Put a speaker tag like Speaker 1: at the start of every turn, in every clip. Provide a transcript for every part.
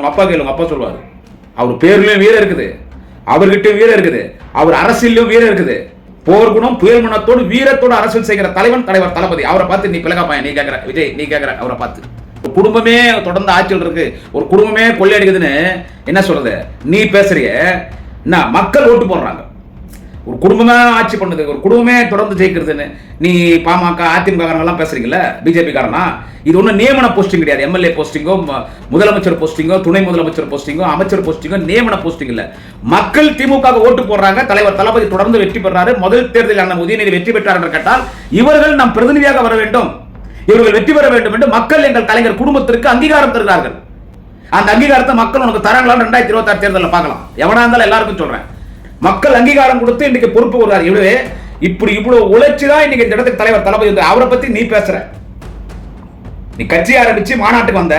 Speaker 1: அவங்க அப்பா கேளு உங்க அப்பா சொல்லுவாரு அவர் பேர்லயும் வீரம் இருக்குது. அவர்கிட்டயும் வீரம் இருக்குது. அவர் அரசியலும் வீரம் இருக்குது. போர் குணம் புயல் குணத்தோடு வீரத்தோடு அரசியல் செய்கிற தலைவன் தலைவர் தளபதி. அவரை பார்த்து நீ பிளகா பையன் நீ கேட்கற விஜய் நீ கேட்கற அவரை பார்த்து. ஒரு குடும்பமே தொடர்ந்து ஆட்சியில் இருக்கு. ஒரு குடும்பமே கொள்ளையடிக்குதுன்னு என்ன சொல்றது? நீ பேசுறிய என்ன மக்கள் ஓட்டு போடுறாங்க. ஒரு குடும்பமே ஆட்சி பண்ணுது. ஒரு குடும்பமே தொடர்ந்து ஜெயிக்கிறதுன்னு. நீ பாமக அதிமுக பேசுறீங்கல்ல? பிஜேபி காரனா? இது ஒன்றும் நியமன போஸ்டிங் கிடையாது. எம்எல்ஏ போஸ்டிங்கோ முதலமைச்சர் போஸ்டிங்கோ துணை முதலமைச்சர் போஸ்டிங்கோ அமைச்சர் போஸ்டிங்கோ நியமன போஸ்டிங் இல்லை. மக்கள் திமுக ஓட்டு போடுறாங்க. தலைவர் தளபதி தொடர்ந்து வெற்றி பெறாரு. முதல் தேர்தலில் அண்ணன் உதயநிதி வெற்றி பெற்றார் என்று கேட்டால் இவர்கள் நம் பிரதிநிதியாக வர வேண்டும். இவர்கள் வெற்றி பெற வேண்டும் என்று மக்கள் எங்கள் கலைஞர் குடும்பத்திற்கு அங்கீகாரம் தருகிறார்கள். அந்த அங்கீகாரத்தை மக்கள் உனக்கு தராங்களான்னு ரெண்டாயிரத்தி இருபத்தாறு தேர்தலில் பார்க்கலாம். எவனா இருந்தாலும் எல்லாருக்கும் சொல்றேன். மக்கள் அங்கீகாரம் கொடுத்து இன்னைக்கு பொறுப்பு கொடுறாரு இவ்வளவு இப்படி இவ்வளவு உழைச்சி தான் இன்னைக்கு இந்த இடத்துக்கு தலைவர் தளபதி வந்து அவரை பத்தி நீ பேசுற. நீ கட்சி ஆரம்பிச்சு மாநாட்டுக்கு வந்த.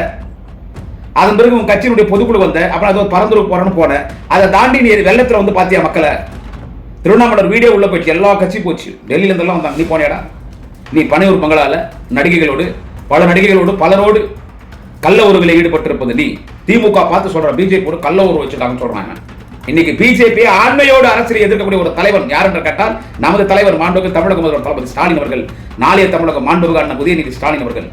Speaker 1: அதன் பிறகு உன் கட்சியினுடைய பொதுக்குழு வந்த. அப்புறம் அது ஒரு பரந்தூர் போறேன்னு போன. அதை தாண்டி நீ வெள்ளத்துல வந்து பாத்தியா மக்களை? திருவண்ணாமலை வீடியோ உள்ள போயிடுச்சு. எல்லா கட்சி போச்சு. டெல்லியில இருந்தெல்லாம் வந்தாங்க நீ போனேடா நீ பனையூர் பங்களால நடிகைகளோடு பல நடிகைகளோடு பலரோடு கள்ள உறவில் ஈடுபட்டிருப்பது நீ. திமுக பார்த்து சொல்ற பிஜேபி கள்ள உறவு வச்சுட்டாங்கன்னு சொல்றாங்க. இன்னைக்கு பிஜேபி ஆண்மையோடு அரசியலை எதிர்க்கக்கூடிய ஒரு தலைவன் யார் என்று கேட்டால் நமது தலைவர் மாண்புமிகு தமிழக முதல்வர் தளபதி ஸ்டாலின் அவர்கள். நாளைய தமிழக மாண்புமிகு அண்ணன் உதயநிதி ஸ்டாலின் அவர்கள்.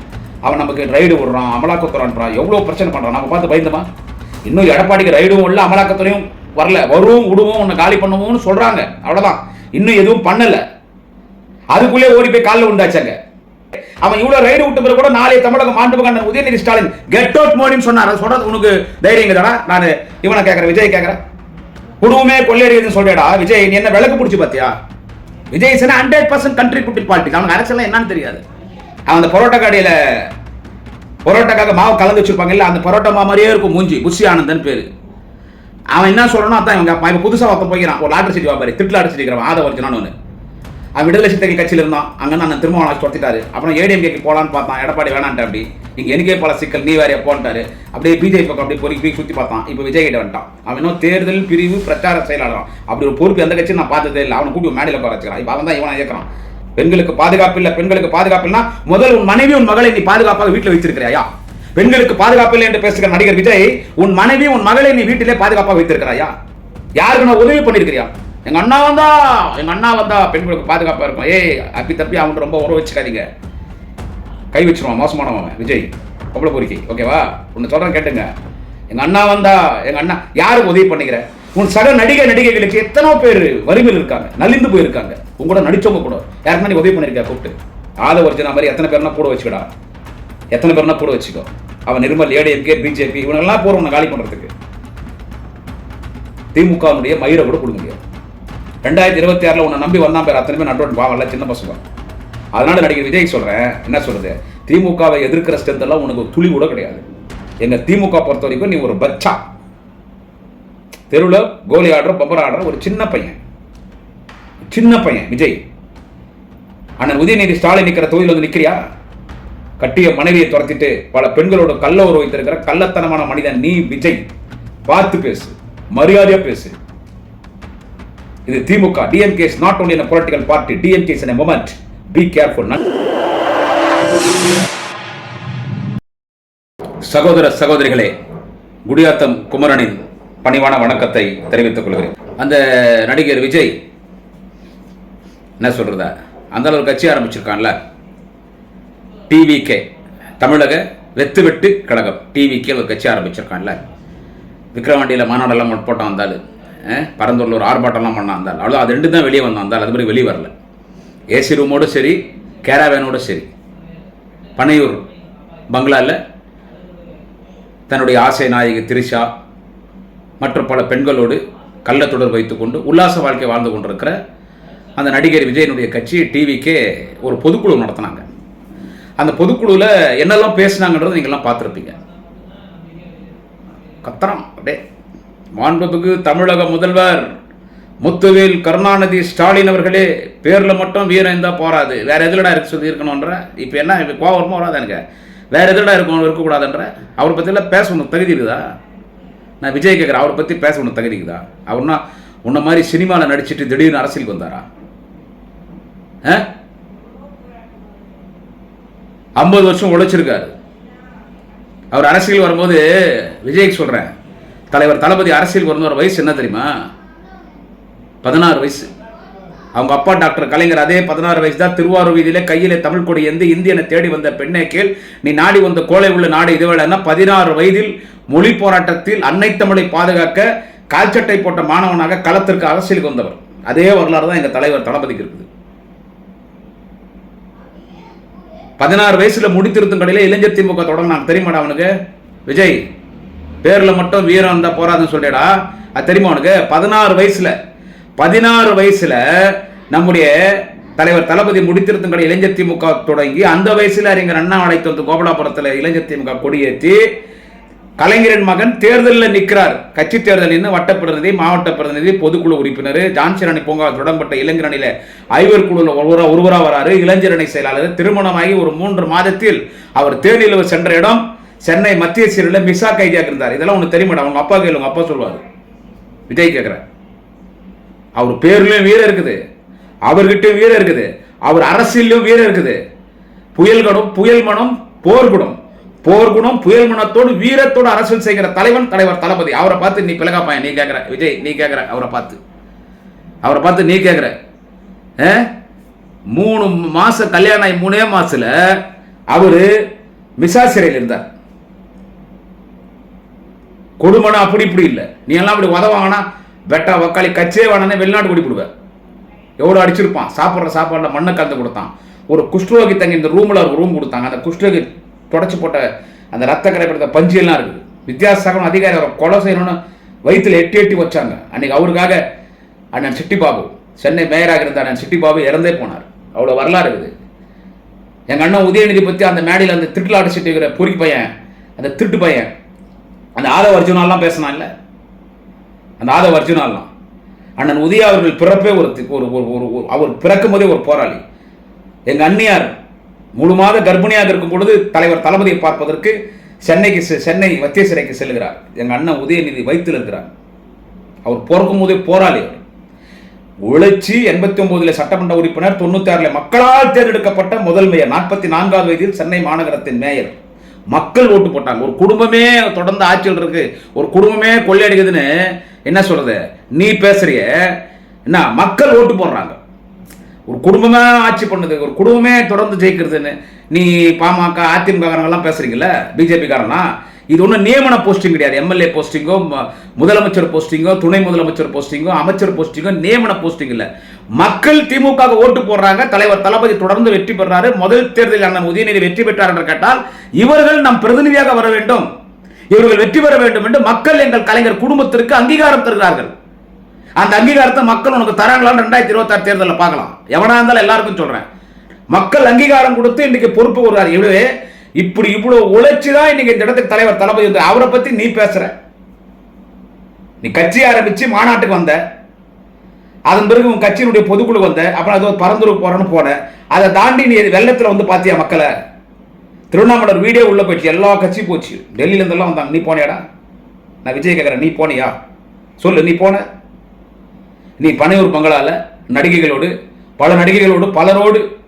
Speaker 1: அவன் நமக்கு ரைடு விடுறான் அமலாக்கத்துறான்றான் எவ்வளோ பிரச்சனை பண்ணுறான் நம்ம பார்த்து பயந்துமா? இன்னும் எடப்பாடிக்கு ரைடும் இல்லை அமலாக்கத்துறையும் வரல. வரும் விடுவோம் உன்னை காலி பண்ணுவோம்னு சொல்கிறாங்க அவ்வளோதான் இன்னும் எதுவும் பண்ணலை. அதுக்குள்ளே ஓடி போய் காலில் உண்டாச்சாங்க அவன் இவ்வளவு ரைடு விட்ட பிறகு கூட நாளைய தமிழக மாண்பு அண்ணன் உதயநிதி ஸ்டாலின் கெட் அவுட் மோடின்னு சொன்னார். சொல்றது உனக்கு தைரியம் தாடா நான் இவனை கேட்கறேன் விஜய் கேட்கறேன் குடும்பமே கொள்ளையடிக்குதுன்னு சொல்றேடா. விஜய் நீ என்ன விளக்கு பிடிச்சி பார்த்தியா? Vijay is hundred percent country குட்டி பாலிட்டிக்ஸ் அவனுக்கு அரசியல் என்னன்னு தெரியாது. அவன் அந்த பரோட்டா கடையில் பரோட்டாக்காக மாவு கலந்து வச்சிருப்பாங்க இல்லை அந்த பரோட்டா மா மாதிரியே இருக்கும் மூஞ்சி. புஷி ஆனந்தன் பேர். அவன் என்ன சொல்றானோ அதான் இவங்க. அப்பா புதுசாக ஒருத்தன் போய்க்கிறான். ஒரு லாட்டரி சீட் வாப்பாரு திருட்டு லாட்டரி சீட் ஆத ஒரிஜினான்னு ஒன்று அவன் விடுதலை சிறுத்தைகள் கட்சியில் இருந்தான். அங்கே நான் திரும்ப துரத்திட்டாரு அப்புறம் ஏடிஎம்கேக்கு போகலான்னு பார்த்தான். எடப்பாடி வேணான்ட்டு அப்படி. இங்கே எனக்கே பல சிக்கல் நீ வேறையா போன்ட்டாரு. அப்படியே பிஜேபி பக்கம் அப்படியே பொறுக்கி போய் சுற்றி பார்த்தான். இப்போ விஜய் கிட்ட வந்துட்டான். அவன் இன்னும் தேர்தல் பிரிவு பிரச்சார செயலாளர் அப்படி ஒரு பொறுப்பு எந்த கட்சியும் நான் பார்த்ததே இல்லை. அவனை கூட்டி மேடையில் உட்கார வச்சுக்கிறான். இப்போ அவன் தான் இவனை இயக்கிறான். பெண்களுக்கு பாதுகாப்பு இல்லை. பெண்களுக்கு பாதுகாப்பு இல்லைன்னா முதல் உன் மனைவி உன் மகளை நீ பாதுகாப்பாக வீட்டில் வச்சிருக்கிறாயா பெண்களுக்கு பாதுகாப்பு இல்லை என்று பேசுகிற நடிகர் விஜய் உன் மனைவி உன் மகளை நீ வீட்டிலே பாதுகாப்பாக வைத்திருக்கிறாயா? யாருக்கு நான் உதவி பண்ணியிருக்கிறியா? எங்க அண்ணா வந்தா எங்க அண்ணா வந்தா பெண்களுக்கு பாதுகாப்பா இருக்கும். ஏய் அப்பி தப்பி அவன் ரொம்ப உறவு வச்சுக்காதீங்க. கை வச்சிருவான் மோசமானவன் விஜய். பொம்பளை பொறிக்கை ஓகேவா உன்னை சொல்றேன் கேட்டுங்க. எங்க அண்ணா வந்தா எங்க அண்ணா யாருக்கு உதவி பண்ணிக்கிற? உன் சக நடிகை நடிகைகளுக்கு எத்தனோ பேர் வறுமையில் இருக்காங்க நலிந்து போயிருக்காங்க. உங்களோட நடிச்சவங்க கூட. யாருக்குன்னா நீ உதவி பண்ணிருக்க கூப்பிட்டு. ஆத ஒரிஜினா மாதிரி எத்தனை பேர்னா கூட வச்சுக்கடா. எத்தனை பேர்னா கூட வச்சுக்கோ. அவன் நிர்மல் ஏடிஎம்கே பிஜேபி இவனெல்லாம் போறோம் உன்னை காலி பண்றதுக்கு. திமுகவுடைய மயிரை கூட கொடுக்க முடியாது. ரெண்டாயிரத்தி இருபத்தி ஆறில் உன்னை நம்பி வந்தான் பேர். அத்தனை பேர் நடுவன் பாவம் இல்லை சின்ன பசங்க அதனால நடிகர் விஜய் சொல்கிறேன் என்ன சொல்கிறது திமுகவை எதிர்க்கிற ஸ்ட்ரென்த்தெல்லாம் உனக்கு துளி கூட கிடையாது. எங்கள் திமுக பொறுத்த வரைக்கும் நீ ஒரு பச்சா. தெருவில் கோலி ஆடுற பம்பர் ஆடுற ஒரு சின்ன பையன். சின்ன பையன் விஜய். அண்ணன் உதயநிதி ஸ்டாலின் நிற்கிற தொகுதியில் வந்து நிற்கிறியா கட்டிய மனைவியை துரத்திட்டு பல பெண்களோட கள்ள உறவு வைத்திருக்கிற கள்ளத்தனமான மனிதன் நீ விஜய். பார்த்து பேசு மரியாதையாக பேசு. இது Thimuka DMK is not only a political party DMK is a moment. Be careful சகோதர சகோதரிகளே குடியாத்தம் குமரனின் பணிவான வணக்கத்தை தெரிவித்துக் கொள்கிறேன். அந்த நடிகர் விஜய் என்ன சொல்கிறதா அந்த அளவு கட்சி ஆரம்பிச்சிருக்கான்ல? டிவிகே தமிழக வெத்து வெட்டு கழகம் டிவிகே ஒரு கட்சி ஆரம்பிச்சிருக்கான்ல? விக்ரவாண்டியில் மாநாடெல்லாம் போட்டான் வந்தால் பரந்தூரில் ஒரு ஆர்ப்பாட்டம்லாம் பண்ணான் வந்தால் அவ்வளோ அது ரெண்டு தான் வெளியே வந்தான் வந்தால் அது மாதிரி வெளியே வரல. ஏசி ரூமோடு சரி கேராவேனோடு சரி. பனையூர் பங்களாவில் தன்னுடைய ஆசை நாயகி திரிஷா மற்றும் பல பெண்களோடு கள்ள தொடர்பு வைத்துக்கொண்டு உல்லாச வாழ்க்கை வாழ்ந்து கொண்டிருக்கிற அந்த நடிகர் விஜயனுடைய கட்சி டிவிக்கே ஒரு பொதுக்குழு நடத்தினாங்க. அந்த பொதுக்குழுவில் என்னெல்லாம் பேசுனாங்கன்றதை நீங்கள்லாம் பார்த்துருப்பீங்க. கத்துறான் அப்படியே. மாண்புமிகு தமிழக முதல்வர் முத்துவேல் கருணாநிதி ஸ்டாலின் அவர்களே பேரில் மட்டும் வீரம் இருந்தால் போராது வேறு எதுலடா இருக்கு சொல்லி இருக்கணுன்ற இப்போ என்ன இப்போ கோவரமாக வராது எனக்கு? வேறு எதுலடா இருக்கணும் இருக்கக்கூடாதுன்ற? அவரை பற்றிலாம் பேச உனக்கு தகுதி இருக்குதா? நான் விஜய் கேட்குறேன் அவரை பற்றி பேச உனக்கு தகுதி இருக்குதா? அவர்னா உன்ன மாதிரி சினிமாவில் நடிச்சிட்டு திடீர்னு அரசியலுக்கு வந்தாரா? ஆ? ஐம்பது வருஷம் உழைச்சிருக்காரு. அவர் அரசியல் வரும்போது விஜய்க்கு சொல்கிறேன் தலைவர் தளபதி அரசியல் வரும்போது வயசு என்ன தெரியுமா? பதினாறு வயசு. அவங்க அப்பா டாக்டர் கலைஞர் அதே பதினாறு வயசு தான் திருவாரூர் வீதியிலே கையிலே தமிழ் கொடி எந்த இந்தியனை தேடி வந்த பெண்ணை கேள் நீ நாடி வந்த கோலை உள்ள நாடு இதுவேளன்னா பதினாறு வயதில் மொழி போராட்டத்தில் அன்னை தமிழை பாதுகாக்க கால்ச்சட்டை போட்ட மாணவனாக களத்திற்கு அரசியலுக்கு வந்தவர் அதே வரலாறு தான் எங்கள் தலைவர் தளபதிக்கு இருக்குது. பதினாறு வயசுல முடித்திருத்தும் கடையில் இளைஞர் திமுக தொடங்கினாங்க. தெரியுமாடா அவனுக்கு? விஜய் பேரில் மட்டும் வீரம் இருந்தால் போராதுன்னு சொல்லிடா அது தெரியுமா அவனுக்கு பதினாறு வயசில் பதினாறு வயசில் நம்முடைய தலைவர் தளபதி முடித்திருத்தும் கடை இளைஞர் திமுக தொடங்கி அந்த வயசில் அறிஞர் அண்ணா அழைத்து வந்து கோபலாபுரத்தில் இளைஞர் திமுக கொடியேற்றி கலைஞரின் மகன் தேர்தலில் நிற்கிறார் கட்சி தேர்தல் நின்று வட்ட பிரதிநிதி மாவட்ட பிரதிநிதி பொதுக்குழு உறுப்பினர் ஜான்சன் அணி பூங்கா தொடங்கப்பட்ட இளைஞர் அணியில ஐவர் குழுவில் ஒருவரா ஒருவராக வராரு. இளைஞர் அணி செயலாளர். திருமணமாகி ஒரு மூன்று மாதத்தில் அவர் தேனிலவு சென்ற இடம். சென்னை மத்திய சிறையில் மிஸ்ஸா கைதியாக இருந்தார் இதெல்லாம் உனக்கு தெரியுமாடா? அவங்க அப்பா கையில் உங்கள் அப்பா சொல்லுவார். விஜய் கேட்குறேன் அவர் பேர்லேயும் வீரம் இருக்குது. அவர்கிட்டயும் வீரம் இருக்குது. அவர் அரசியலையும் வீரம் இருக்குது. புயல் குணம் புயல் மனம் போர் குணம். போர் குணம் புயல் மனத்தோடு வீரத்தோடு அரசியல் செய்கிற தலைவன் தலைவர் தளபதி. அவரை பார்த்து நீ பிளகா பையன் நீ கேட்குற விஜய் நீ கேட்குற அவரை பார்த்து. அவரை பார்த்து நீ கேட்குற ஆ? மூணு மாதம் கல்யாணம் ஆகி மூணே மாதத்தில் அவர் மிசா சிறையில் இருந்தார். கொடுமனம் அப்படி இப்படி இல்லை. நீ எல்லாம் அப்படி உதவாங்கன்னா வெட்டா வக்காளி கச்சே வேணானே வெளிநாட்டு குடி போடுவேன் எவ்வளோ அடிச்சிருப்பான். சாப்பிட்ற சாப்பாடில் மண்ணை கலந்து கொடுத்தான். ஒரு குஷ்டரோகி தங்கி இந்த ரூமில் ஒரு ரூம் கொடுத்தாங்க. அந்த குஷ்டரோகி தொடச்சி போட்ட அந்த ரத்த கரைப்படுத்த பஞ்சியெல்லாம் இருக்குது. வித்யாசாகரம் அதிகாரி அவரை கொலை செய்யணும்னு வயிற்றுல எட்டி எட்டி வச்சாங்க. அன்னைக்கு அவருக்காக அண்ணன் சிட்டிபாபு சென்னை மேயராக இருந்த அண்ணன் சிட்டிபாபு இறந்தே போனார். அவ்வளோ வரலாறு இருக்குது. எங்கள் அண்ணன் உதயநிதி பற்றி அந்த மேடையில் அந்த திருட்டில் அடிச்சிட்டு இருக்கிற பொறி பையன் அந்த திருட்டு பையன் அந்த ஆதவ அர்ஜுனாலாம் பேசினான் இல்லை? அந்த ஆதவ அர்ஜுனாலாம் அண்ணன் உதயா அவர்கள் பிறப்பே ஒரு ஒரு ஒரு ஒரு- அவர் பிறக்கும் போதே ஒரு போராளி. எங்கள் அண்ணியார் முழு மாத கர்ப்பிணியாக இருக்கும் பொழுது தலைவர் தளபதியை பார்ப்பதற்கு சென்னைக்கு செ- சென்னை மத்திய சிறைக்கு செல்கிறார். எங்கள் அண்ணன் உதயநிதி வைத்தில் இருக்கிறார். அவர் பிறக்கும் போதே போராளி அவர். உழைச்சி எண்பத்தி ஒன்பதுல சட்டமன்ற உறுப்பினர் தொண்ணூத்தி ஆறுல மக்களால் தேர்ந்தெடுக்கப்பட்ட முதல் மேயர் நாற்பத்தி நான்காவது வயதில் சென்னை மாநகரத்தின் மேயர். மக்கள் ஓட்டு போட்டாங்க. ஒரு குடும்பமே தொடர்ந்து ஆட்சியில் இருக்கு. ஒரு குடும்பமே கொள்ளையடிக்குதுன்னு என்ன சொல்றது? நீ பேசுறிய. என்ன? மக்கள் ஓட்டு போடுறாங்க. ஒரு குடும்பமே ஆட்சி பண்ணுது. ஒரு குடும்பமே தொடர்ந்து ஜெயிக்கிறதுன்னு நீ பாமக அதிமுக பேசுறீங்கல்ல? பிஜேபி காரனா? இது ஒன்றும் நியமன போஸ்டிங் கிடையாது. எம்எல்ஏ போஸ்டிங்கோ முதலமைச்சர் போஸ்டிங்கோ துணை முதலமைச்சர் போஸ்டிங்கோ அமைச்சர் போஸ்டிங்கோ நியமன போஸ்டிங் இல்லை. மக்கள் திமுக ஓட்டு போடுறாங்க. தலைவர் தளபதி தொடர்ந்து வெற்றி பெறாரு. முதல் தேர்தலில் அண்ணன் உதயநிதி வெற்றி பெற்றார் என்று கேட்டால் இவர்கள் நம் பிரதிநிதியாக வர வேண்டும். இவர்கள் வெற்றி பெற வேண்டும் என்று மக்கள் எங்கள் கலைஞர் குடும்பத்திற்கு அங்கீகாரம் தருகிறார்கள். அந்த அங்கீகாரத்தை மக்கள் உனக்கு தராங்களான்னு ரெண்டாயிரத்தி இருபத்தாறு தேர்தலில் பார்க்கலாம். எவனா இருந்தாலும் எல்லாருக்கும் சொல்றேன். மக்கள் அங்கீகாரம் கொடுத்து இன்னைக்கு பொறுப்பு வருவார் இவ்வளவு இப்படி இவ்வளவு உழைச்சி தான் இன்னைக்கு இந்த இடத்துக்கு தலைவர் தளபதி வந்து அவரை பத்தி நீ பேசுற. நீ கட்சி ஆரம்பிச்சு மாநாட்டுக்கு வந்த. அதன் பிறகு உன் கட்சியினுடைய பொதுக்குழு வந்த. அப்புறம் அது பரந்தூருக்கு போறேன்னு போன. அதை தாண்டி நீ வெள்ளத்துல வந்து பாத்தியா மக்களை? திருவண்ணாமலை வீடியோ உள்ள போயிடுச்சு. எல்லா கட்சியும் போச்சு. டெல்லியில இருந்தெல்லாம் வந்தாங்க. நீ போனியாடா? நான் விஜய் கேட்குறேன் நீ போனியா? சொல்லு நீ போன. நீ பனையூர் பங்களால நடிகைகளோடு பல நடிகைகளோடு பலரோடு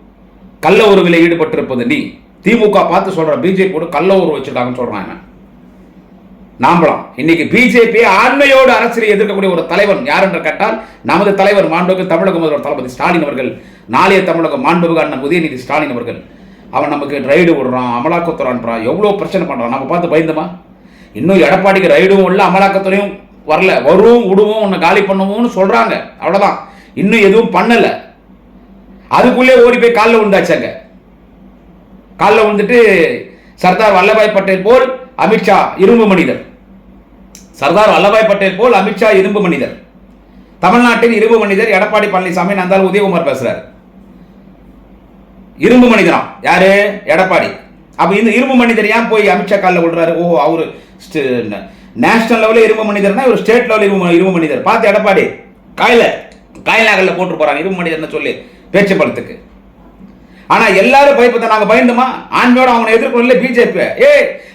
Speaker 1: கள்ள உறவில் ஈடுபட்டிருப்பது நீ. திமுக பார்த்து சொல்ற பிஜேபியோடு கள்ள ஊர் வச்சுட்டாங்கன்னு சொல்கிறாங்க இவன். நாம்பலாம். இன்னைக்கு பிஜேபி ஆண்மையோடு அரசியலை எதிர்க்கக்கூடிய ஒரு தலைவன் யார் என்று கேட்டால் நமது தலைவர் மாண்புக்கு தமிழக முதல்வர் தளபதி ஸ்டாலின் அவர்கள். நாளைய தமிழக மாண்புக்கு அண்ணன் உதயநிதி ஸ்டாலின் அவர்கள். அவன் நமக்கு ரைடு விடுறான் அமலாக்கத்துறான்றான் எவ்வளோ பிரச்சனை பண்ணுறான் நம்ம பார்த்து பயந்துமா? இன்னும் எடப்பாடிக்கு ரைடும் இல்லை அமலாக்கத்துறையும் வரல. வரும் விடுவோம் உன்னை காலி பண்ணுவோம்னு சொல்கிறாங்க அவ்வளோதான் இன்னும் எதுவும் பண்ணலை. அதுக்குள்ளே ஓடி போய் காலில் விழுந்தாச்சாங்க காலில் விழுந்துட்டு சர்தார் வல்லபாய் பட்டேல் போல் அமித்ஷா இரும்பு மனிதர். சர்தார் வல்லபாய் பட்டேல் போல் அமித்ஷா இரும்பு மனிதர். தமிழ்நாட்டின் இரும்பு மனிதர் எடப்பாடி பழனிசாமி நந்தால் உதயகுமார் பேசுறாரு. இரும்பு மனிதனா யாரு? எடப்பாடி. அப்போ இந்த இரும்பு மனிதர் ஏன் போய் அமித்ஷா காலில் விடுறாரு ஓ அவரு நேஷனல் லெவலில் இரும்பு மனிதர்னா ஒரு ஸ்டேட் லெவலில் இரும்பு இரும்பு மனிதர். பார்த்து எடப்பாடி காயில காயிலாகல போட்டு போகிறாங்க இரும்பு மனிதர்னு சொல்லி பேச்சு பலத்துக்கு ஆனால் எல்லாரும் பயப்பட நாங்கள் பயந்துமா? ஆண்மையோட அவனை எதிர்கொள்ள பிஜேபி ஏ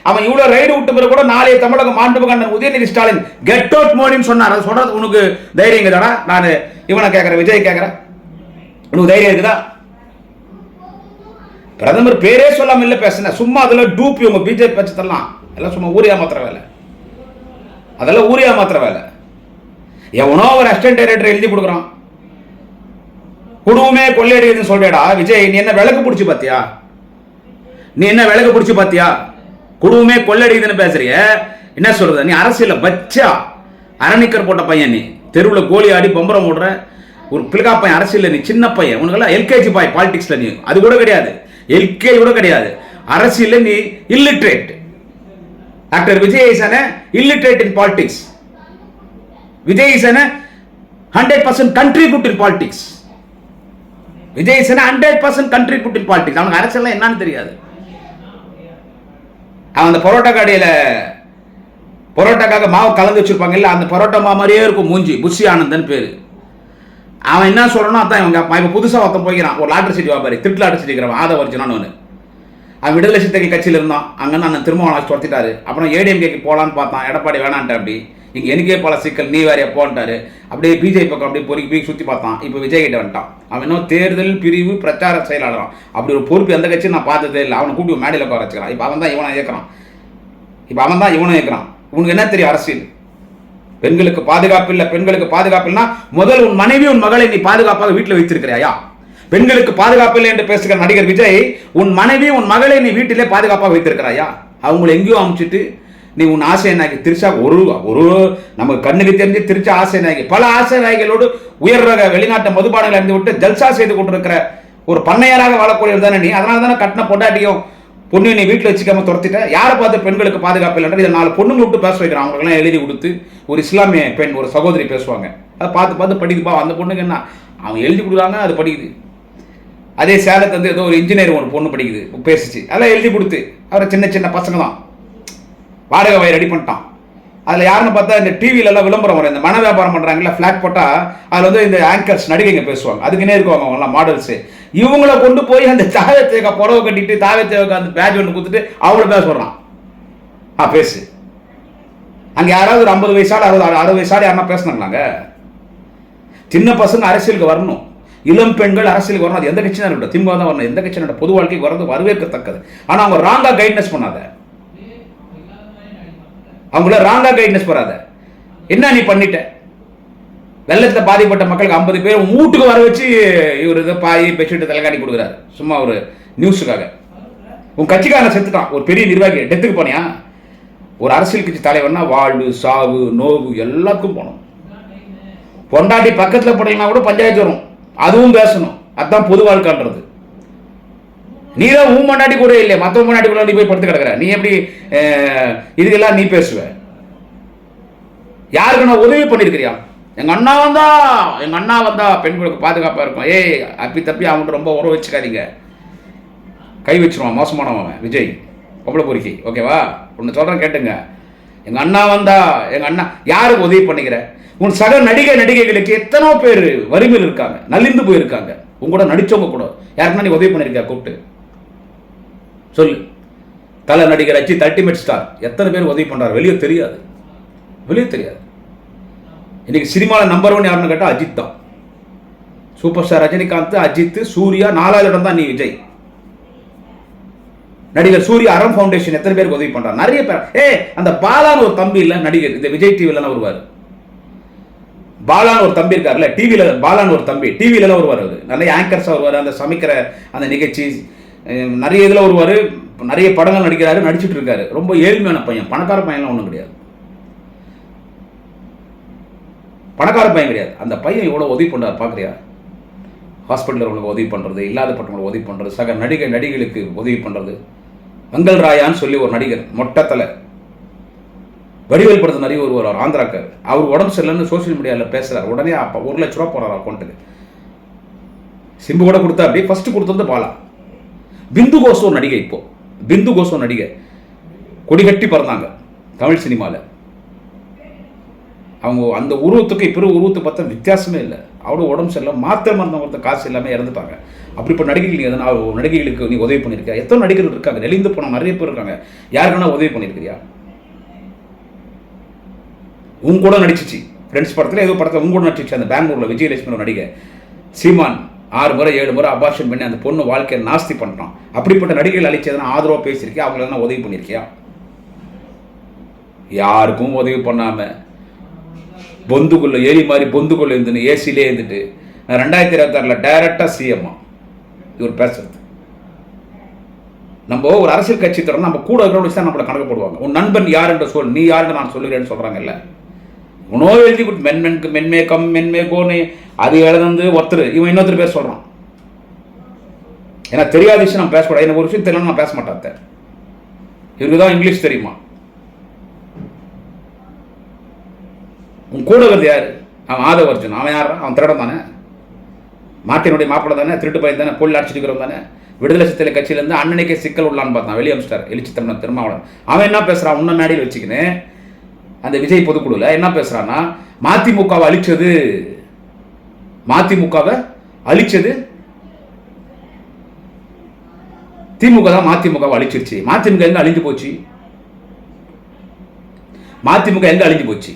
Speaker 1: அவன் இவ்வளோ ரைடு விட்டு பிறகு கூட நாளைய தமிழக மாண்பு கண்ணன் உதயநிதி ஸ்டாலின் கெட் அவுட் மோடின்னு சொன்னார். அது சொல்றது உனக்கு தைரியம் இருக்குதாடா? நான் இவனை கேட்குறேன் விஜய் கேட்குறேன் உனக்கு தைரியம் இருக்குதா? பிரதமர் பேரே சொல்லாமல் இல்லை பேசுன. சும்மா அதில் டூப் இவங்க பிஜேபி தரலாம். எல்லாம் சும்மா ஊரியா மாத்திர வேலை. அதெல்லாம் ஊரியா மாத்திர வேலை. எவனோ ஒரு அசிஸ்டன்ட் டைரக்டர் எழுதி கொடுக்குறான். குடும்பமே கொள்ளையடிக்குதுன்னு சொல்றேடா. விஜய் நீ என்ன விளக்கு பிடிச்சி பாத்தியா? நீ என்ன விளக்கு பிடிச்சி பாத்தியா? குடும்பமே கொள்ளையடிக்குதுன்னு பேசுறிய. என்ன சொல்றது? நீ அரசியல வச்சா. அரணிக்கர் போட்ட பையன் நீ. தெருவில் கோழி ஆடி பம்பரம் ஓடுற. ஒரு பிள்கா பையன் அரசியல் நீ சின்ன பையன். உனக்கெல்லாம் எல்கேஜி பாய் பாலிடிக்ஸில் நீ. அது கூட கிடையாது. எல்கேஜி கூட கிடையாது. அரசியலில் நீ illiterate doctor Vijay is in illiterate in Vijay is hundred percent contribute in politics Vijay is hundred percent contribute in politics அவனுக்கு அரசியல் என்னன்னு தெரியாது. அவன் அந்த பரோட்டா கடையில் பரோட்டாக்காக மாவு கலந்து வச்சிருப்பாங்கல்ல அந்த பரோட்டா மா மாதிரியே இருக்கும் மூஞ்சி. புஷி ஆனந்தன் பேர். அவன் என்ன சொல்லணும் அதான் இவங்க அப்பா. இப்போ புதுசாக ஒருத்தன் போய்க்கிறான். ஒரு லாட்டர் சீட் வியாபாரி திருட்டு லாட்டரி சீட் இருக்கிறவன் ஆத ஒன்று அவன் விடுதலை சிறுத்தைகள் கட்சியில் இருந்தான். அங்கேருந்து அண்ணன் திருமாவளவன் துரத்திட்டாரு. அப்புறம் ஏடிஎம்கேக்கு போகலான்னு பார்த்தான். எடப்பாடி வேணான்ட்டு அப்படி. இங்கே எனக்கே பல சிக்கல் நீ வேறு எப்போன்ட்டாரு அப்படியே பிஜேபி பக்கம் அப்படியே பொறுக்கி போய் சுற்றி பார்த்தான். இப்போ விஜய் கிட்ட வந்துட்டான். அவன் இன்னும் தேர்தல் பிரிவு பிரச்சார செயலாளரான் அப்படி ஒரு பொறுப்பு எந்த கட்சியும் நான் பார்த்ததே இல்லை. அவனை கூட்டி மேடையில் உட்கார வச்சுக்கிறான். இப்போ அவன் தான் இவனை இயக்கிறான். இப்போ அவன் தான் இவனை இயக்கிறான். உனக்கு என்ன தெரியும் அரசியல்? பெண்களுக்கு பாதுகாப்பு இல்லை பெண்களுக்கு பாதுகாப்பு இல்லைன்னா முதல் உன் மனைவி உன் மகளை நீ பாதுகாப்பாக வீட்டில் வைத்திருக்கிறாயா பெண்களுக்கு பாதுகாப்பு இல்லை என்று பேசுகிற நடிகர் விஜய் உன் மனைவி உன் மகளை நீ வீட்டிலே பாதுகாப்பாக வைத்திருக்கிறாயா? அவங்கள எங்கேயோ அமுச்சிட்டு நீ உன் ஆசை திருச்சா ஒரு ஒரு நமக்கு கண்ணுக்கு தெரிஞ்சு திருச்சா ஆசை நாயகி பல ஆசை நாயகிகளோடு உயர் ரக வெளிநாட்டு மதுபானங்களை அறிந்து விட்டு ஜல்சா செய்து கொண்டிருக்கிற ஒரு பண்ணையராக வாழக்கூடியவர் தானே நீ. அதனால தானே கட்டின பொண்டாட்டியும் பொண்ணு நீ வீட்டில் வச்சுக்காம துரத்திட்ட. யாரை பார்த்து பெண்களுக்கு பாதுகாப்பு இல்லைன்ற இதை நாலு பொண்ணுங்க விட்டு பேச வைக்கிறான். அவங்களுக்குலாம் எழுதி கொடுத்து ஒரு இஸ்லாமிய பெண் ஒரு சகோதரி பேசுவாங்க. அதை பார்த்து பார்த்து படிக்குதுப்பா. அந்த பொண்ணுக்கு என்ன? அவங்க எழுதி கொடுக்குறாங்க அது படிக்குது. அதே சேலத்து வந்து ஏதோ ஒரு இன்ஜினியர் ஒரு பொண்ணு படிக்குது. பேசிச்சு. அதெல்லாம் எழுதி கொடுத்து. அவரை சின்ன சின்ன பசங்க தான் வாடகை வாய் ரெடி பண்ணிட்டான். அதில் யாருன்னு பார்த்தா இந்த டிவில எல்லாம் விளம்பரம் வரும். இந்த மன வியாபாரம் பண்ணுறாங்கல்ல ஃப்ளாக் போட்டால் அதில் வந்து இந்த ஆங்கர்ஸ் நடிகைங்க பேசுவாங்க. அதுக்குன்னே இருக்குவாங்க அவங்களாம் மாடல்ஸு இவங்கள கொண்டு போய் அந்த தாவத்தேக புடவை கட்டிட்டு தேவைக்கு அந்த பேட்ச் ஒன்று கொடுத்துட்டு அவங்கள பேச சொல்கிறான் ஆ பேசு. அங்கே யாராவது ஒரு ஐம்பது வயசாடு அறுபது அறுபது வயசாடு யாருன்னா பேசினாங்களாங்க? சின்ன பசங்க அரசியலுக்கு வரணும். இளம் பெண்கள் அரசியலுக்கு வரணும். அது எந்த கட்சியும் இருக்கட்டும் திமுக தான் வரணும். எந்த கட்சியினோட பொது வாழ்க்கைக்கு வரது வரவேற்கத்தக்கது. ஆனால் அவங்க ராங்காக கைட்னஸ் பண்ணாத. அவங்கள ராங்கா கைட்னஸ் போறாத. என்ன நீ பண்ணிட்ட? வெள்ளத்தில் பாதிப்பட்ட மக்களுக்கு ஐம்பது பேர் வீட்டுக்கு வர வச்சு இவர் இதை பாய் பெட்ஷீட்டு தலைகாணி கொடுக்குறாரு. சும்மா ஒரு நியூஸுக்காக உன் கட்சிக்காரன் செத்துட்டான். ஒரு பெரிய நிர்வாகி. டெத்துக்கு போனியா? ஒரு அரசியல் கட்சி தலைவர்னா வாழ்வு சாவு நோவு எல்லாத்துக்கும் போகணும். பொண்டாட்டி பக்கத்தில் போனீங்கன்னா கூட பஞ்சாயத்து வரும். அதுவும் பேசணும். அதுதான் பொது வாழ்க்கைன்றது. நீ தான் உன் முன்னாடி கூட இல்லை மற்ற முன்னாடி கூட நீ போய் படுத்து கிடக்குற. நீ எப்படி இதுக்கெல்லாம் நீ பேசுவ? யாருக்கு நான் உதவி பண்ணியிருக்கிறியா எங்கள் அண்ணா வந்தா எங்கள் அண்ணா வந்தா பெண்களுக்கு பாதுகாப்பாக இருக்கும். ஏய் அப்பி தப்பி அவன்கிட்ட ரொம்ப உறவு வச்சுக்காதீங்க. கை வச்சிருவான் மோசமானவன் விஜய். பொம்பளை பொறுக்கி ஓகேவா ஒன்று சொல்கிறேன் கேட்டுங்க. எங்கள் அண்ணா வந்தா எங்கள் அண்ணா யாருக்கு உதவி பண்ணிக்கிற? உன் சக நடிகை நடிகைகளுக்கு எத்தனோ பேர் வறுமையில் இருக்காங்க நலிந்து போயிருக்காங்க. உங்க கூட நடிச்சவங்க கூட. யாருக்குன்னா நீ உதவி பண்ணியிருக்கியா கூப்பிட்டு. சொல்லு. தலை நடிகர் அஜித் அல்டிமேட் ஸ்டார் எத்தனை பேர் உதவி பண்ணுறாரு வெளியே தெரியாது. வெளியே தெரியாது. இன்னைக்கு சினிமாவில் நம்பர் ஒன் யாருன்னு கேட்டால் அஜித் தான். சூப்பர் ஸ்டார் ரஜினிகாந்த் அஜித் சூர்யா நாலாவது இடம் தான் நீ விஜய். நடிகர் சூர்யா அறம் ஃபவுண்டேஷன் எத்தனை பேருக்கு உதவி பண்றாங்க நிறைய பேர். ஏ அந்த பாலான்னு ஒரு தம்பி இல்லை நடிகர். இந்த விஜய் டிவிலலாம் வருவார். பாலான்னு ஒரு தம்பி இருக்கார்ல டிவியில் பாலான்னு ஒரு தம்பி. டிவிலலாம் வருவார் அவரு. நிறைய ஆங்கர்ஸாக வருவார். அந்த சமைக்கிற அந்த நிகழ்ச்சி நிறைய இதில் வருவார் நிறைய படங்கள் நடிக்கிறாரு நடிச்சிட்டு இருக்காரு. ரொம்ப ஏழ்மையான பையன். பணக்கார பையன்லாம் ஒன்றும் கிடையாது. பணக்கார பையன் கிடையாது. அந்த பையன் இவ்வளோ உதவி பண்றாரு பார்க்குறியா ஹாஸ்பிட்டலில் உங்களுக்கு உதவி பண்ணுறது இல்லாதப்பட்டவங்களுக்கு உதவி பண்ணுறது சக நடிகை நடிகைகளுக்கு உதவி பண்ணுறது மங்கள் ராயான்னு சொல்லி ஒரு நடிகர் மொட்டத்தில் வடிவேல் படத்து நிறைய ஒரு ஒரு ஆந்திராக்கார். அவர் உடம்பு சரியில்லைன்னு சோஷியல் மீடியாவில் பேசுகிறார் உடனே அப்போ ஒரு லட்ச ரூபா போகிறார் அக்கௌண்ட்டுக்கு சிம்பு கூட கொடுத்தா அப்படியே ஃபஸ்ட்டு கொடுத்தது பாலா. பிந்து கோசோ நடிகை இப்போ. பிந்து கோசோ நடிகை. கொடிகட்டி பிறந்தாங்க தமிழ் சினிமாவில் அவங்க அந்த உருவத்துக்கு இப்போ உருவத்தை பார்த்தா வித்தியாசமே இல்லை. அவ்வளோ உடம்பு சரியில்லை. மாத்திரை மருந்து ஒருத்த காசு இல்லாமல் இறந்துட்டாங்க அப்படிப்பட்ட நடிகைகள் நீ எதனா நடிகைகளுக்கு நீ உதவி பண்ணியிருக்கியா? எத்தனை நடிகர்கள் இருக்காங்க? நெளிந்து போன நிறைய பேர் இருக்காங்க. யாருக்கான உதவி பண்ணியிருக்கிறியா? உன் கூட நடிச்சிச்சு. ஃப்ரெண்ட்ஸ் படத்தில் ஏதோ படத்தில் உன் கூட நடிச்சிச்சு. அந்த பெங்களூரில் விஜயலட்சுமி நடிகை. சீமான். ஆறு முறை ஏழு முறை அபார்ஷன் பண்ணி அந்த பொண்ணு வாழ்க்கையை நாஸ்தி பண்ணுறான் அப்படிப்பட்ட நடிகைகள் அழிச்சதுனா ஆதரவாக பேசியிருக்கியா? அவங்கள எதனா உதவி பண்ணியிருக்கியா? யாருக்கும் உதவி பண்ணாமல் பொந்துக்குள்ள ஏரி மாதிரி பொந்துக்குள்ள இருந்துன்னு ஏசிலே இருந்துட்டு நான் ரெண்டாயிரத்தி இருபத்தாறில் டைரெக்டாக சிஎம்மா இவர் பேசுறது. நம்ம ஒரு அரசியல் கட்சி தரோம் நம்ம கூட இருக்கிறவங்க வச்சு தான் நம்மளை கணக்கு போடுவாங்க. உன் நண்பன் யார் என்று சொல் நீ யாருன்னு நான் சொல்லுகிறேன்னு சொல்கிறாங்கல்ல உணோ எழுதி மென்மென்க்கு மென்மே கம் மென்மே கோன்னு அது எழுதுந்து ஒருத்தர் இவன் இன்னொருத்தர் பேர் சொல்கிறான் ஏன்னா தெரியாத விஷயம் நான் பேசக்கூடாது. எனக்கு ஒரு விஷயம் தெரியல நான் பேச மாட்டேன் இவருக்கு தான் இங்கிலீஷ் தெரியுமா? உன் கூட வருது யார்? அவன் ஆதவர்ஜுன் அவன் யார் அவன் திருடம் தானே? மாட்டினுடைய மாப்பிள்ள தானே? திருட்டு பையன் தானே? பொருள் அடிச்சிருக்கிறவன் தானே? விடுதலை சித்தலை கட்சியிலேருந்து அண்ணனுக்கே சிக்கல் உள்ளான்னு பார்த்தான். வெளியே அமிச்சிட்டார். எழுச்சி தமிழன் திருமாவளவன். அவன் என்ன பேசுறான் உன்ன நாடியில் வச்சுக்கின்னு. அந்த விஜய் பொதுக்குழுவில் என்ன பேசுகிறான்னா மதிமுகவை அழிச்சது. மதிமுகவை அழிச்சது திமுக தான் மதிமுகவை அழிச்சிருச்சு. மதிமுக எங்க அழிஞ்சு போச்சு? மதிமுக எங்க அழிஞ்சு போச்சு?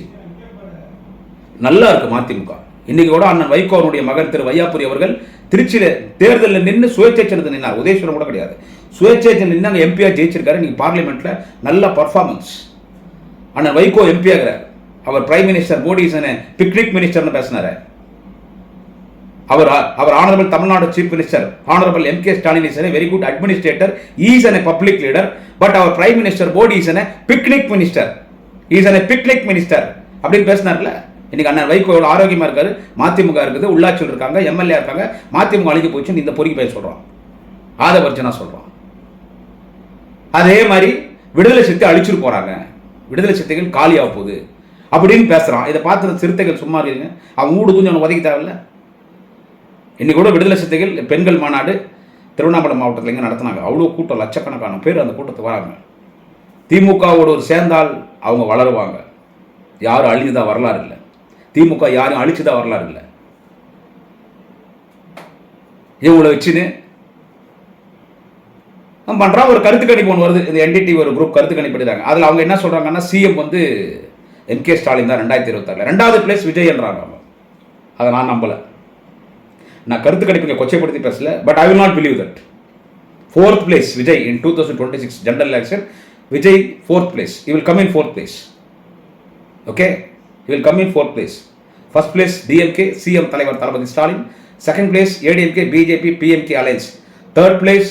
Speaker 1: நல்லா இருக்கு மதிமுக. இன்னைக்கு கூட அண்ணன் வைகோ அவருடைய மகன் திரு வையாபுரி அவர்கள் திருச்சியில தேர்தலில் நின்று சுயேட்சை சின்னத்தில் நின்னார். உதயசுவரம் கூட கிடையாது. சுயேட்சை நின்று அங்கே எம்பியா ஜெயிச்சிருக்காரு. இன்னைக்கு பார்லிமெண்ட்ல நல்ல பர்ஃபார்மன்ஸ் அண்ணன் வைகோ எம்பி ஆகிறார். அவர் பிரைம் மினிஸ்டர் மோடி பிக்னிக் மினிஸ்டர்னு பேசினாரு. அவர் அவர் honourable Tamil Nadu chief minister honourable M K Stalin is very good administrator is an public leader but our prime minister Modi is an picnic minister is an picnic minister அப்படின்னு பேசினார்ல? இன்னைக்கு அண்ணன் வைகோ எவ்வளோ ஆரோக்கியமாக இருக்காரு மதிமுக இருக்குது உள்ளாட்சியில் இருக்காங்க எம்எல்ஏ இருக்காங்க மதிமுக அழிஞ்சு போச்சுன்னு இந்த பொறுக்கி பேச சொல்றான். ஆதவர்ஜனா சொல்கிறோம் அதே மாதிரி விடுதலை சிறுத்தை அழிச்சிட்டு போகிறாங்க விடுதலை சிறுத்தைகள் காலியாக போகுது. அப்படின்னு பேசுகிறான் இதை பார்த்து சிறுத்தைகள் சும்மா இருக்குங்க. அவன் ஊடு கொஞ்சம் அவனுக்கு உதவி தேவையில்லை. இன்றைக்கி கூட விடுதலை சிறுத்தைகள் பெண்கள் மாநாடு திருவண்ணாமலை மாவட்டத்தில் இங்கே நடத்தினாங்க. அவ்வளோ கூட்டம் லட்சக்கணக்கான பேர் அந்த கூட்டத்துக்கு வராங்க. திமுகவோட ஒரு சேர்ந்தால் அவங்க வளருவாங்க. யாரும் அழிஞ்சதா வரலாறு இல்லை. திமுக யாரும் அழிச்சதா வரலாறு இல்லை. இவங்களை வச்சுன்னு அவன் ஒரு கருத்து கணிப்பு ஒன்று வருது. இந்த என்டிடி ஒரு குரூப் கருத்து கணிப்பிடுறாங்க அதில் அவங்க என்ன சொல்கிறாங்கன்னா சிஎம் வந்து எம் கே ஸ்டாலின் தான் ரெண்டாயிரத்தி இருபத்தாறு ரெண்டாவது பிளேஸ் விஜய்ன்றாங்க அவங்க. அதை நான் நம்பல. நான் கருத்து கணிப்புங்க கொச்சைப்படுத்தி பேசல but I will not believe that fourth place Vijay in two thousand twenty six general election Vijay fourth place I will come in fourth place okay you will come in fourth place first place DMK CM தலைவர் தளபதி Stalin second place ADMK BJP PMK alliance third place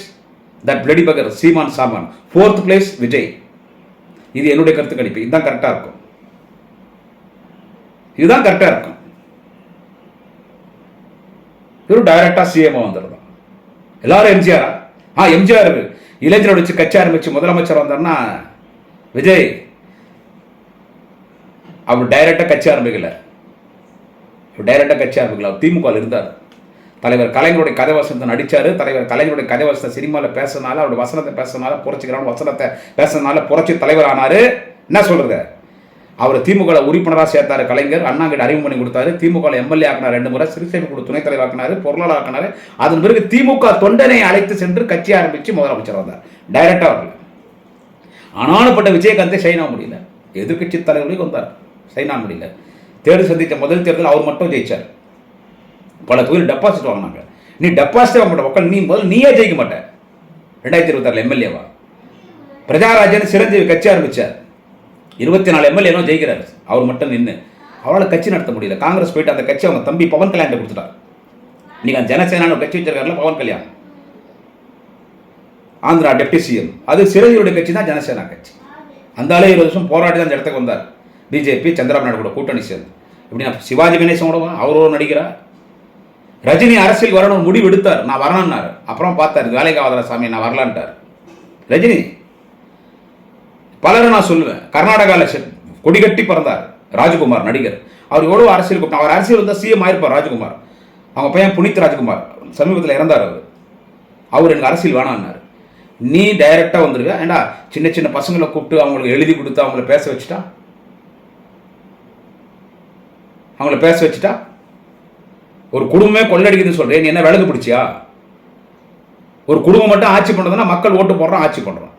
Speaker 1: that bloody bugger Seeman சாமான் fourth place Vijay இது என்னுடைய கருத்து கணிப்பு. இதுதான் கரெக்டாக இருக்கும். இதுதான் கரெக்டாக இருக்கும். இவரும் டைரக்டாக சிஎம்ஓ வந்துடுறோம் எல்லாரும் எம்ஜிஆரா ஆ? எம்ஜிஆர் இளைஞரோட வச்சு கட்சி ஆரம்பித்து முதலமைச்சர் வந்தார்னா விஜய் அவர் டைரக்டாக கட்சி ஆரம்பிக்கல. இவர் டைரக்டாக கட்சி ஆரம்பிக்கல. அவர் திமுகவில் இருந்தார். தலைவர் கலைஞருடைய கதை வசனத்தை நடித்தார் தலைவர் கலைஞருடைய கதை வசனத்தை சினிமாவில் பேசுனால அவருடைய வசனத்தை பேசுனால புரட்சிக்கிறான் வசனத்தை பேசுனால புரட்சி தலைவர் ஆனாரு. என்ன சொல்றது? அவர் திமுக உறுப்பினராக சேர்த்தார் கலைஞர். அண்ணா கிட்ட அறிவு பண்ணி கொடுத்தாரு. திமுக எம்எல்ஏ ஆக்கினார் ரெண்டு முறை. சிறுசேமி குழு துணைத் தலைவர் ஆக்கினார் பொருளாளர் ஆக்கினார். அதன் பிறகு திமுக தொண்டனை அழைத்து சென்று கட்சி ஆரம்பித்து முதலமைச்சர் வந்தார். டைரக்டாக வரல. ஆனாலுப்பட்ட விஜயகாந்தை சைனா முடியல. எதிர்கட்சி தலைவர்களுக்கு வந்தார் சைனா முடியல. தேர்தல் சந்தித்த முதல் தேர்தல் அவர் மட்டும் ஜெயிச்சார். பல தொகுதியில் டெபாசிட் வாங்கினாங்க. நீ டெபாசிட்டே வாங்க மாட்ட மக்கள். நீ முதல்ல நீயே ஜெயிக்க மாட்ட. ரெண்டாயிரத்தி இருபத்தாறுல எம்எல்ஏவா பிரஜாராஜன் சிரஞ்சீவி கட்சி ஆரம்பித்தார் இருபத்தி நாலு எம்எல்ஏ என்ன ஜெயிக்கிறார். அவர் மட்டும் நின்று அவரால் கட்சி நடத்த முடியல. காங்கிரஸ் போயிட்டு அந்த கட்சி அவங்க தம்பி பவன் கல்யாண் கொடுத்துட்டார். இன்னைக்கு அந்த ஜனசேனான்னு கட்சி வச்சிருக்காருல பவன் கல்யாண். ஆந்திரா டெப்டி சிஎம் அது சிறையுடைய கட்சி தான் ஜனசேனா கட்சி. அந்த ஆளே இருபது வருஷம் போராட்டி தான் இந்த இடத்துக்கு வந்தார். பிஜேபி சந்திரபாபு நாயுடு கூட கூட்டணி சேர்ந்து. இப்படி நான் சிவாஜி கணேசனோட அவரோட நடிக்கிறார் ரஜினி அரசியல் வரணும் முடிவு எடுத்தார். நான் வரணும்னாரு. அப்புறம் பார்த்தார் வேலைக்கு ஆகாத சாமி நான் வரலான்ட்டார். ரஜினி பலரை நான் சொல்லுவேன். கர்நாடகாவில் கொடிகட்டி பிறந்தார். ராஜகுமார் நடிகர். அவர் எவ்வளோ அரசியல் கூப்பிட்டு அவர் அரசியல் வந்தால் சிஎம் ஆயிருப்பார் ராஜகுமார். அவங்க பையன் புனித் ராஜ்குமார். சமீபத்தில் இறந்தார் அவர். அவர் எனக்கு அரசியல் வேணான்னாரு. நீ டைரெக்டாக வந்துருக்க ஏண்டா சின்ன சின்ன பசங்களை கூப்பிட்டு அவங்களுக்கு எழுதி கொடுத்து அவங்கள பேச வச்சுட்டா? அவங்கள பேச வச்சுட்டா? ஒரு குடும்பமே கொள்ளடிக்குதுன்னு சொல்கிறேன் நீ என்ன விலகு பிடிச்சியா? ஒரு குடும்பம் மட்டும் ஆட்சி பண்ணுறதுன்னா மக்கள் ஓட்டு போடுறோம் ஆட்சி பண்ணுறோம்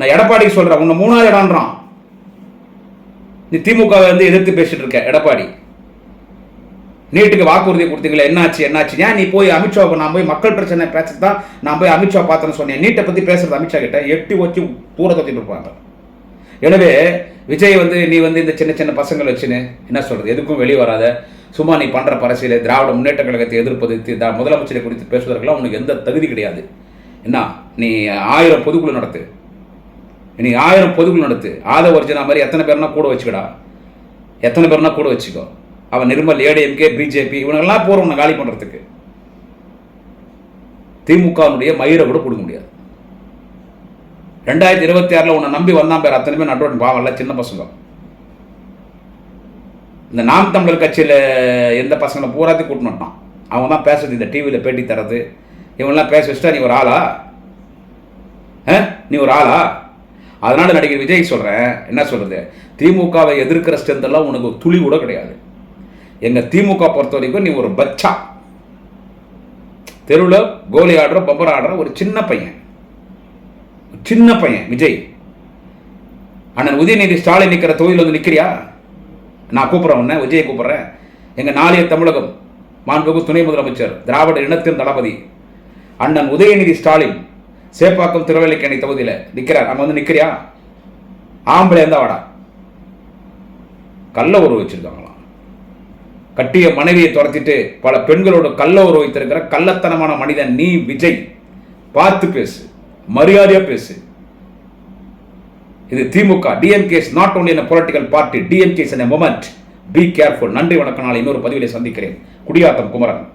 Speaker 1: நான் எடப்பாடிக்கு சொல்கிறேன் உன்னை மூணாவது இடம்ன்றான். நீ திமுகவை வந்து எதிர்த்து பேசிட்டு இருக்க எடப்பாடி. நீட்டுக்கு வாக்குறுதி கொடுத்தீங்களா என்னாச்சு என்னாச்சு? ஏன் நீ போய் அமித்ஷா நான் போய் மக்கள் பிரச்சனை பேசுறது தான் நான் போய் அமித்ஷா பார்த்தேன்னு சொன்னேன். நீட்டை பற்றி பேசுறது அமித்ஷா கிட்ட. எட்டி வச்சு தூர தத்திட்டு இருப்பாங்க. எனவே விஜய் வந்து நீ வந்து இந்த சின்ன சின்ன பசங்களை வச்சுன்னு என்ன சொல்கிறது எதுக்கும் வெளியே வராத. சும்மா நீ பண்ணுற பரசியல திராவிட முன்னேற்ற கழகத்தை எதிர்ப்பது முதலமைச்சரை குறித்து பேசுவதற்கெல்லாம் உனக்கு எந்த தகுதி கிடையாது. என்ன? நீ ஆயிரம் பொதுக்குழு நடத்து. நீ ஆயிரம் பொதுக்குள் நடத்து. ஆத ஒரிஜினா மாதிரி எத்தனை பேர்னா கூட வச்சுக்கடா. எத்தனை பேர்னா கூட வச்சுக்கோ. அவன் நிர்மல் ஏடிஎம்கே பிஜேபி இவனெல்லாம் போகிற உன்னை காலி பண்ணுறதுக்கு திமுகவுடைய மயிரை கூட கொடுக்க முடியாது. ரெண்டாயிரத்தி இருபத்தி ஆறில் உன்னை நம்பி வந்தான் பேர். அத்தனை பேர் நடுவன் பாவம்ல சின்ன பசங்க. இந்த நாம் தமிழர் கட்சியில் எந்த பசங்களை பூராத்தையும் கூட்டின்னு அவங்க தான் பேசுறது இந்த டிவியில் பேட்டி தர்றது. இவங்கெல்லாம் பேச வச்சுட்டா நீ ஒரு ஆளா? ஆ? நீ ஒரு ஆளா? அதனால் நடிகர் விஜய் சொல்கிறேன் என்ன சொல்கிறது திமுகவை எதிர்க்கிற ஸ்ட்ரென்த்தெல்லாம் உனக்கு துளி கூட கிடையாது. எங்கள் திமுக பொறுத்த வரைக்கும் நீ ஒரு பச்சா. தெருவில் கோலி ஆடுற பம்பர் ஆடுற ஒரு சின்ன பையன். சின்ன பையன் விஜய். அண்ணன் உதயநிதி ஸ்டாலின் நிற்கிற தொகுதியில் வந்து நிற்கிறியா நான் கூப்பிட்றேன் உன்ன விஜயை கூப்பிட்றேன். எங்கள் நாளைய தமிழகம் மாண்புமிகு துணை முதலமைச்சர் திராவிட இனத்தின் தளபதி அண்ணன் உதயநிதி ஸ்டாலின் சேப்பாக்கம் திருவல்லிக்கேணி தொகுதியில் நிற்கிறார் அங்கே வந்து நிற்கிறியா ஆம்பளை இருந்தால் வாடா. கள்ள உறவு வச்சுருக்காங்களாம். கட்டிய மனைவியை துரத்திட்டு பல பெண்களோடு கள்ள உறவு வைத்திருக்கிற கள்ளத்தனமான மனிதன் நீ விஜய். பார்த்து பேசு. மரியாதையாக பேசு. இது Thimuka DMK is not only an political party party DMK is be careful நன்றி வணக்கம். நாளை இன்னொரு பதிவிலே சந்திக்கிறேன். குடியாத்தம் குமரன்.